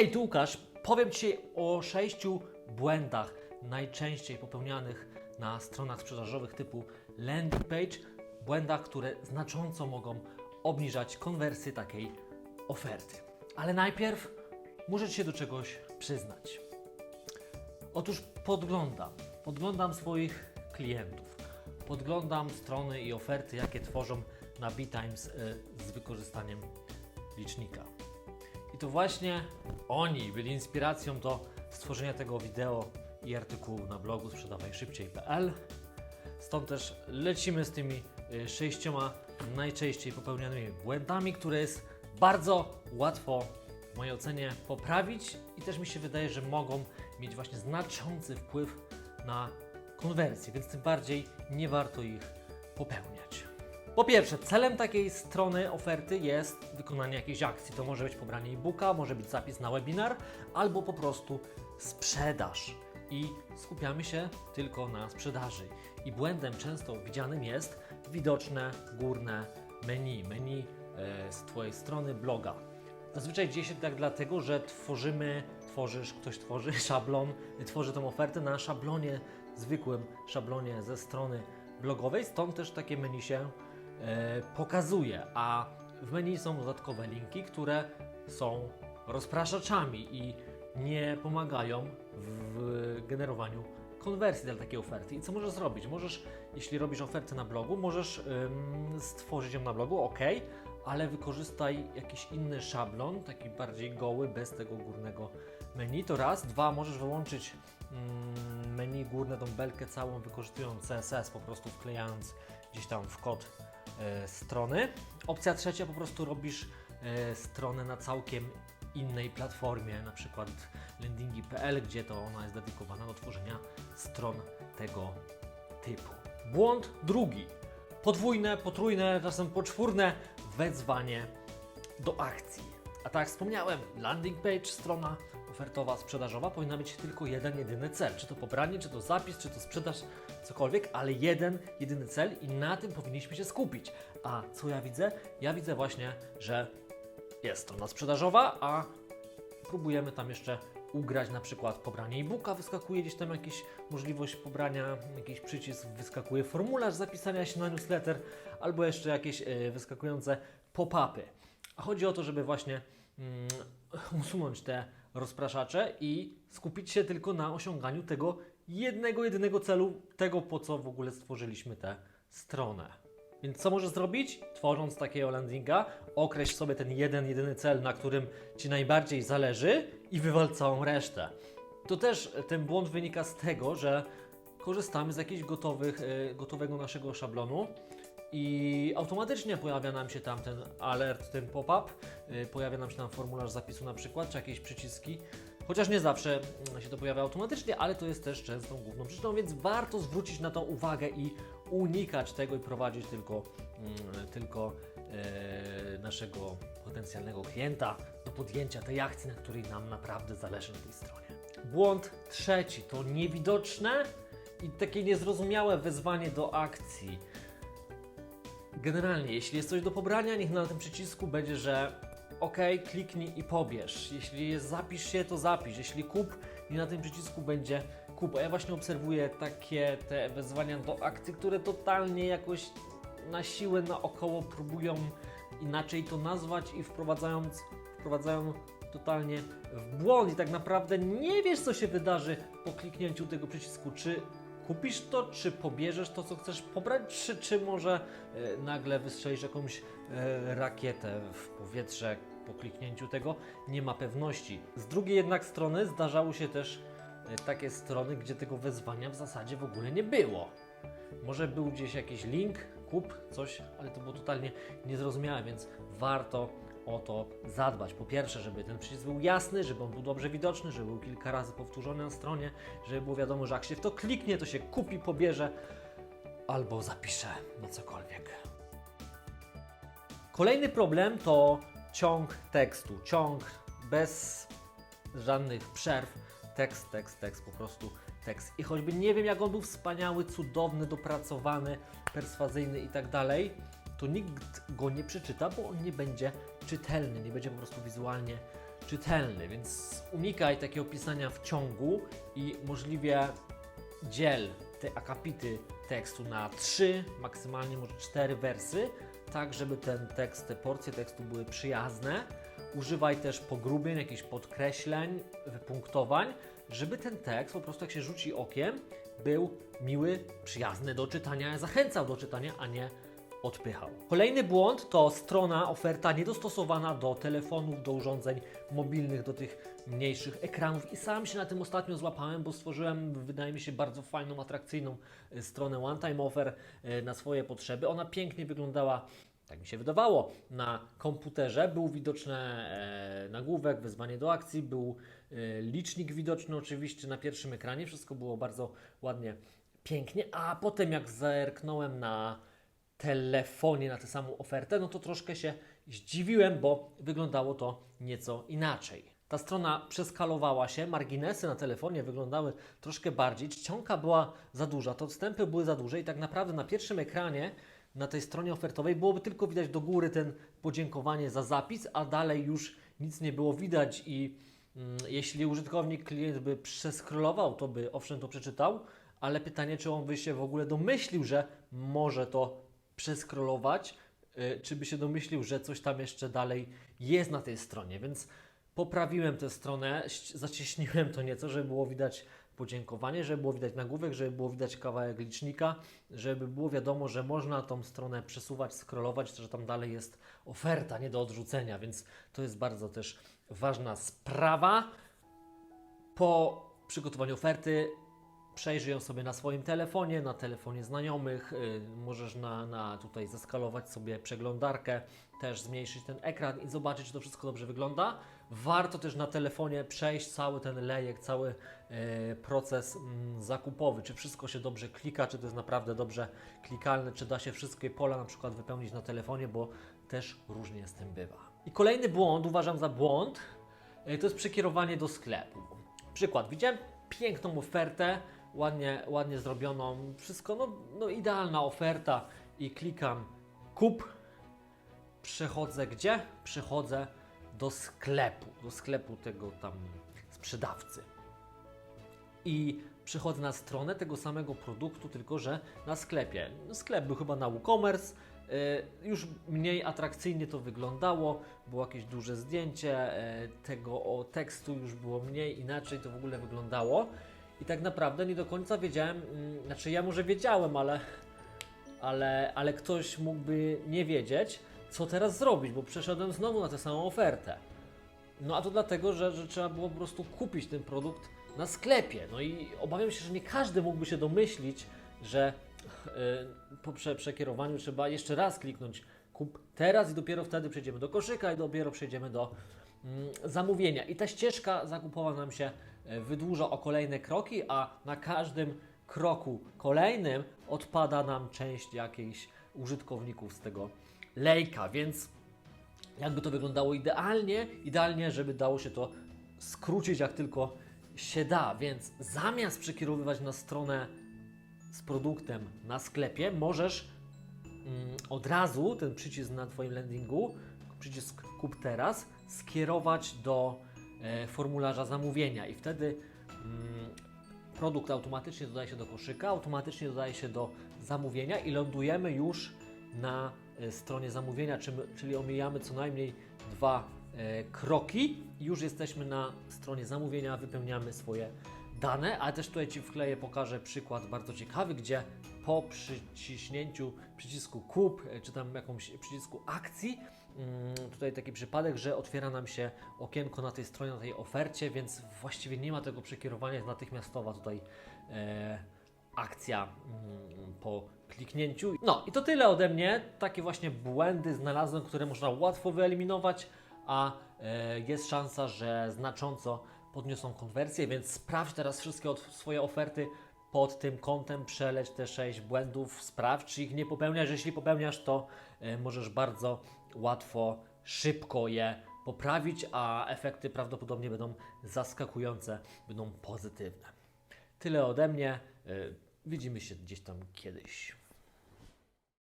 Hej, tu Łukasz. Powiem Ci o sześciu błędach najczęściej popełnianych na stronach sprzedażowych typu landing page. Błędach, które znacząco mogą obniżać konwersję takiej oferty. Ale najpierw muszę się do czegoś przyznać. Otóż podglądam, podglądam swoich klientów, podglądam strony i oferty, jakie tworzą na BeTimes y, z wykorzystaniem licznika. To właśnie oni byli inspiracją do stworzenia tego wideo i artykułu na blogu sprzedawajszybciej.pl. Stąd też lecimy z tymi y, sześcioma najczęściej popełnianymi błędami, które jest bardzo łatwo w mojej ocenie poprawić i też mi się wydaje, że mogą mieć właśnie znaczący wpływ na konwersję, więc tym bardziej nie warto ich popełniać. Po pierwsze, celem takiej strony oferty jest wykonanie jakiejś akcji. To może być pobranie e-booka, może być zapis na webinar, albo po prostu sprzedaż. I skupiamy się tylko na sprzedaży. I błędem często widzianym jest widoczne górne menu, menu e, z Twojej strony bloga. Zazwyczaj dzieje się tak dlatego, że tworzymy, tworzysz, ktoś tworzy szablon, tworzy tą ofertę na szablonie, zwykłym szablonie ze strony blogowej, stąd też takie menu się pokazuje, a w menu są dodatkowe linki, które są rozpraszaczami i nie pomagają w generowaniu konwersji dla takiej oferty. I co możesz zrobić? Możesz, jeśli robisz ofertę na blogu, możesz ym, stworzyć ją na blogu, ok, ale wykorzystaj jakiś inny szablon, taki bardziej goły, bez tego górnego menu. To raz. Dwa, możesz wyłączyć mm, menu górne, tą belkę całą, wykorzystując CSS, po prostu wklejając gdzieś tam w kod e, strony. Opcja trzecia, po prostu robisz e, stronę na całkiem innej platformie, na przykład landingi.pl, gdzie to ona jest dedykowana do tworzenia stron tego typu. Błąd drugi. Podwójne, potrójne, czasem poczwórne wezwanie do akcji. A tak jak wspomniałem, landing page, strona ofertowa, sprzedażowa powinna mieć tylko jeden, jedyny cel. Czy to pobranie, czy to zapis, czy to sprzedaż, cokolwiek, ale jeden, jedyny cel i na tym powinniśmy się skupić. A co ja widzę? Ja widzę właśnie, że jest strona sprzedażowa, a próbujemy tam jeszcze ugrać na przykład pobranie e-booka, wyskakuje gdzieś tam jakaś możliwość pobrania, jakiś przycisk, wyskakuje formularz zapisania się na newsletter, albo jeszcze jakieś e, wyskakujące pop-upy. Chodzi o to, żeby właśnie mm, usunąć te rozpraszacze i skupić się tylko na osiąganiu tego jednego, jedynego celu, tego po co w ogóle stworzyliśmy tę stronę. Więc co możesz zrobić? Tworząc takiego landinga, określ sobie ten jeden, jedyny cel, na którym Ci najbardziej zależy i wywal całą resztę. To też e, ten błąd wynika z tego, że korzystamy z jakichś gotowych, e, gotowego naszego szablonu i automatycznie pojawia nam się tam ten alert, ten pop-up, e, pojawia nam się tam formularz zapisu na przykład, czy jakieś przyciski. Chociaż nie zawsze mm, się to pojawia automatycznie, ale to jest też częstą główną przyczyną, więc warto zwrócić na to uwagę i unikać tego i prowadzić tylko, mm, tylko e, naszego potencjalnego klienta do podjęcia tej akcji, na której nam naprawdę zależy na tej stronie. Błąd trzeci to niewidoczne i takie niezrozumiałe wezwanie do akcji. Generalnie, jeśli jest coś do pobrania, niech na tym przycisku będzie, że OK, kliknij i pobierz. Jeśli jest zapisz się, to zapisz. Jeśli kup, i na tym przycisku będzie kup. A ja właśnie obserwuję takie te wezwania do akcji, które totalnie jakoś na siłę, naokoło próbują inaczej to nazwać i wprowadzając, wprowadzają totalnie w błąd i tak naprawdę nie wiesz, co się wydarzy po kliknięciu tego przycisku. Czy kupisz to, czy pobierzesz to, co chcesz pobrać, czy, czy może e, nagle wystrzelisz jakąś e, rakietę w powietrze po kliknięciu tego? Nie ma pewności. Z drugiej jednak strony zdarzały się też e, takie strony, gdzie tego wezwania w zasadzie w ogóle nie było. Może był gdzieś jakiś link, kup coś, ale to było totalnie niezrozumiałe, więc warto o to zadbać. Po pierwsze, żeby ten przycisk był jasny, żeby on był dobrze widoczny, żeby był kilka razy powtórzony na stronie, żeby było wiadomo, że jak się w to kliknie, to się kupi, pobierze albo zapisze na cokolwiek. Kolejny problem to ciąg tekstu. Ciąg bez żadnych przerw. Tekst, tekst, tekst, po prostu tekst. I choćby nie wiem, jak on był wspaniały, cudowny, dopracowany, perswazyjny i tak dalej, to nikt go nie przeczyta, bo on nie będzie czytelny, nie będzie po prostu wizualnie czytelny, więc unikaj takiego pisania w ciągu i możliwie dziel te akapity tekstu na trzy, maksymalnie może cztery wersy, tak żeby ten tekst, te porcje tekstu były przyjazne. Używaj też pogrubień, jakichś podkreśleń, wypunktowań, żeby ten tekst po prostu jak się rzuci okiem, był miły, przyjazny do czytania, zachęcał do czytania, a nie odpychał. Kolejny błąd to strona, oferta niedostosowana do telefonów, do urządzeń mobilnych, do tych mniejszych ekranów. I sam się na tym ostatnio złapałem, bo stworzyłem, wydaje mi się, bardzo fajną, atrakcyjną e, stronę One Time Offer e, na swoje potrzeby. Ona pięknie wyglądała. Tak mi się wydawało. Na komputerze był widoczny e, nagłówek, wezwanie do akcji, był e, licznik widoczny oczywiście na pierwszym ekranie. Wszystko było bardzo ładnie, pięknie. A potem jak zerknąłem na telefonie na tę samą ofertę, no to troszkę się zdziwiłem, bo wyglądało to nieco inaczej. Ta strona przeskalowała się, marginesy na telefonie wyglądały troszkę bardziej, czcionka była za duża, to odstępy były za duże i tak naprawdę na pierwszym ekranie na tej stronie ofertowej byłoby tylko widać do góry ten podziękowanie za zapis, a dalej już nic nie było widać i mm, jeśli użytkownik, klient by przeskrolował, to by owszem to przeczytał, ale pytanie, czy on by się w ogóle domyślił, że może to przeskrolować, y, czy by się domyślił, że coś tam jeszcze dalej jest na tej stronie, więc poprawiłem tę stronę, zacieśniłem to nieco, żeby było widać podziękowanie, żeby było widać nagłówek, żeby było widać kawałek licznika, żeby było wiadomo, że można tą stronę przesuwać, scrollować, że tam dalej jest oferta, nie do odrzucenia, więc to jest bardzo też ważna sprawa. Po przygotowaniu oferty przejrzyj ją sobie na swoim telefonie, na telefonie znajomych, y, możesz na, na tutaj zeskalować sobie przeglądarkę, też zmniejszyć ten ekran i zobaczyć, czy to wszystko dobrze wygląda. Warto też na telefonie przejść cały ten lejek, cały e, proces mm, zakupowy, czy wszystko się dobrze klika, czy to jest naprawdę dobrze klikalne, czy da się wszystkie pola na przykład wypełnić na telefonie, bo też różnie z tym bywa. I kolejny błąd, uważam za błąd, e, to jest przekierowanie do sklepu. Przykład, widziałem piękną ofertę, ładnie, ładnie zrobioną, wszystko, no, no idealna oferta i klikam kup, przechodzę gdzie? Przechodzę do sklepu, do sklepu tego tam sprzedawcy. I przychodzę na stronę tego samego produktu, tylko że na sklepie. Sklep był chyba na WooCommerce, y, już mniej atrakcyjnie to wyglądało, było jakieś duże zdjęcie y, tego tekstu, już było mniej, inaczej to w ogóle wyglądało. I tak naprawdę nie do końca wiedziałem, mm, znaczy ja może wiedziałem, ale, ale, ale ktoś mógłby nie wiedzieć, co teraz zrobić, bo przeszedłem znowu na tę samą ofertę. No a to dlatego, że, że trzeba było po prostu kupić ten produkt na sklepie. No i obawiam się, że nie każdy mógłby się domyślić, że yy, po prze, przekierowaniu trzeba jeszcze raz kliknąć kup teraz i dopiero wtedy przejdziemy do koszyka i dopiero przejdziemy do mm, zamówienia. I ta ścieżka zakupowa nam się wydłuża o kolejne kroki, a na każdym kroku kolejnym odpada nam część jakiejś użytkowników z tego lejka, więc jakby to wyglądało idealnie, idealnie, żeby dało się to skrócić jak tylko się da, więc zamiast przekierowywać na stronę z produktem na sklepie, możesz mm, od razu ten przycisk na Twoim landingu, przycisk kup teraz, skierować do e, formularza zamówienia. I wtedy mm, produkt automatycznie dodaje się do koszyka, automatycznie dodaje się do zamówienia i lądujemy już na e, stronie zamówienia, czy- czyli omijamy co najmniej dwa e, kroki. Już jesteśmy na stronie zamówienia, wypełniamy swoje dane, ale też tutaj Ci wkleję, pokażę przykład bardzo ciekawy, gdzie po przyciśnięciu przycisku kup, e, czy tam jakąś przycisku akcji, tutaj taki przypadek, że otwiera nam się okienko na tej stronie, na tej ofercie, więc właściwie nie ma tego przekierowania, jest natychmiastowa tutaj e, akcja mm, po kliknięciu. No i to tyle ode mnie. Takie właśnie błędy znalazłem, które można łatwo wyeliminować, a e, jest szansa, że znacząco podniosą konwersję, więc sprawdź teraz wszystkie swoje oferty pod tym kątem, przeleć te 6 błędów, sprawdź, czy ich nie popełniasz. Jeśli popełniasz, to e, możesz bardzo łatwo, szybko je poprawić, a efekty prawdopodobnie będą zaskakujące, będą pozytywne. Tyle ode mnie. Y, Widzimy się gdzieś tam kiedyś.